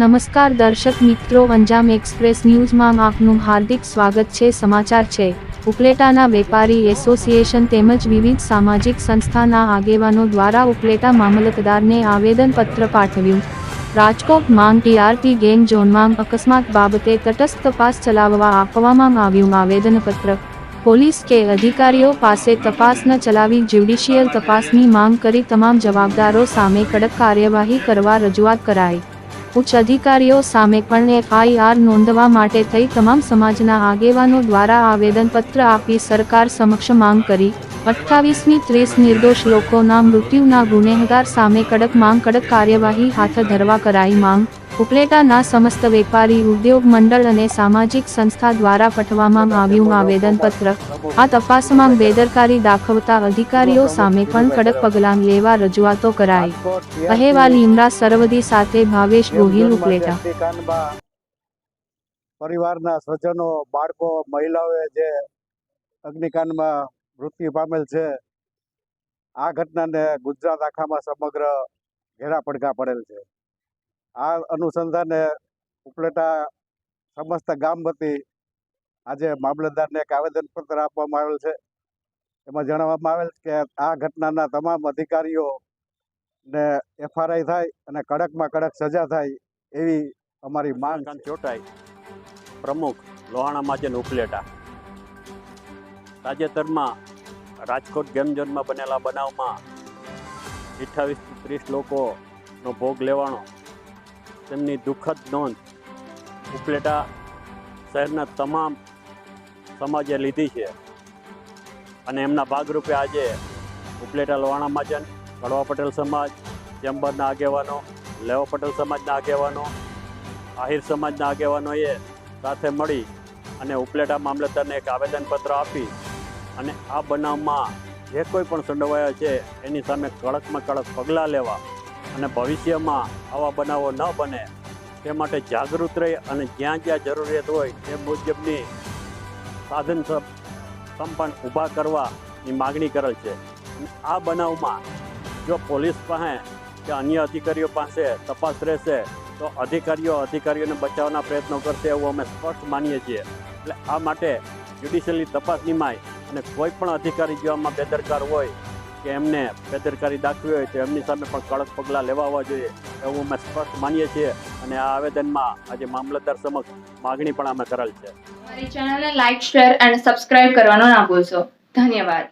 નમસ્કાર દર્શક મિત્રો અંજામ એક્સપ્રેસ ન્યૂઝમાં આપનું હાર્દિક સ્વાગત છે. સમાચાર છે. ઉપલેટાના વેપારી એસોસિએશન તેમજ વિવિધ સામાજિક સંસ્થાના આગેવાનો દ્વારા ઉપલેટા મામલતદારને આવેદનપત્ર પાઠવ્યું. રાજકોટ માંગ ટીઆરપી ગેમ ઝોનમાં અકસ્માત બાબતે તટસ્થ તપાસ ચલાવવા આપવામાં આવ્યું આવેદનપત્ર. પોલીસ કે અધિકારીઓ પાસે તપાસ ચલાવી જ્યુડિશિયલ તપાસની માંગ કરી તમામ જવાબદારો સામે કડક કાર્યવાહી કરવા રજૂઆત કરાઈ. ઉચ્ચ અધિકારીઓ સામે પણ એફઆઈઆર નોંધવા માટે થઈ તમામ સમાજના આગેવાનો દ્વારા આવેદનપત્ર આપી સરકાર સમક્ષ માંગ કરી. અઠ્ઠાવીસમી ત્રીસ નિર્દોષ લોકોના મૃત્યુના ગુનેગાર સામે કડક માંગ, કડક કાર્યવાહી હાથ ધરવા કરાઈ માંગ. ઉપલેટાના સમસ્ત વેપારી ઉદ્યોગ મંડળ અને સામાજિક સંસ્થા દ્વારા પઠવામાં આવ્યું આવેદનપત્ર. આ તપાસમાં બેદરકારી દાખવતા અધિકારીઓ સામે પણ કડક પગલાં લેવા રજૂઆતો કરાઈ. અહેવાલ ઇમરા સરવદી સાથે ભાવેશ ગોહિલ, ઉપલેટા. પરિવારના સ્વજનો, બાળકો, મહિલાઓએ જે અગ્નિકાંડમાં મૃત્યુ પામેલ છે, આ ઘટનાને ગુજરાત આખામાં સમગ્ર ઘેરા પડઘા પડેલ છે. આ અનુસંધાને ઉપલેટા સમસ્ત ગામ વતી આજે મામલતદારને એક આવેદનપત્ર આપવામાં આવેલ છે એમાં જણાવવામાં આવેલ કે આ ઘટનાના તમામ અધિકારીઓ ને એફઆરઆઈ થાય અને કડકમાં કડક સજા થાય એવી અમારી માંગ. ચોટાઈ પ્રમુખ લોહાણા માજન ઉપલેટા તાજેતરમાં રાજકોટ ગેમ ઝોનમાં બનેલા બનાવમાં અઠ્ઠાવીસથી ત્રીસ લોકોનો ભોગ લેવાનો તેમની દુઃખદ નોંધ ઉપલેટા શહેરના તમામ સમાજે લીધી છે. અને એમના ભાગરૂપે આજે ઉપલેટા લોહાણા મહાજન કડવા પટેલ સમાજ, ચેમ્બરના આગેવાનો, લેવા પટેલ સમાજના આગેવાનો, આહિર સમાજના આગેવાનોએ સાથે મળી અને ઉપલેટા મામલતદારને એક આવેદનપત્ર આપી અને આ બનાવમાં જે કોઈ પણ સંડોવાયા છે એની સામે કડકમાં કડક પગલાં લેવા અને ભવિષ્યમાં આવા બનાવો ન બને. તે માટે જાગૃત રહી અને જ્યાં જ્યાં જરૂરિયાત હોય તે મુજબની સાધન સંપન્ન ઊભા કરવાની માગણી કરેલ છે. આ બનાવમાં જો પોલીસ પાસે કે અન્ય અધિકારીઓ પાસે તપાસ રહેશે, તો અધિકારીઓ અધિકારીઓને બચાવવાના પ્રયત્નો કરશે એવું અમે સ્પષ્ટ માનીએ છીએ. એટલે આ માટે જ્યુડિશિયલની તપાસ નિમાય અને કોઈ પણ અધિકારી જો આમાં બેદરકાર હોય કે એમને બેદરકારી દાખવી હોય તો એમની સામે પણ કડક પગલાં લેવા આવવા જોઈએ એવું અમે સ્પષ્ટ માનીએ છીએ અને આ આવેદનમાં આજે મામલતદાર સમક્ષ માગણી પણ અમે કરેલ છે. અમારી ચેનલને લાઇક શેર અને સબસ્ક્રાઇબ કરવાનો ના ભૂલશો. ધન્યવાદ.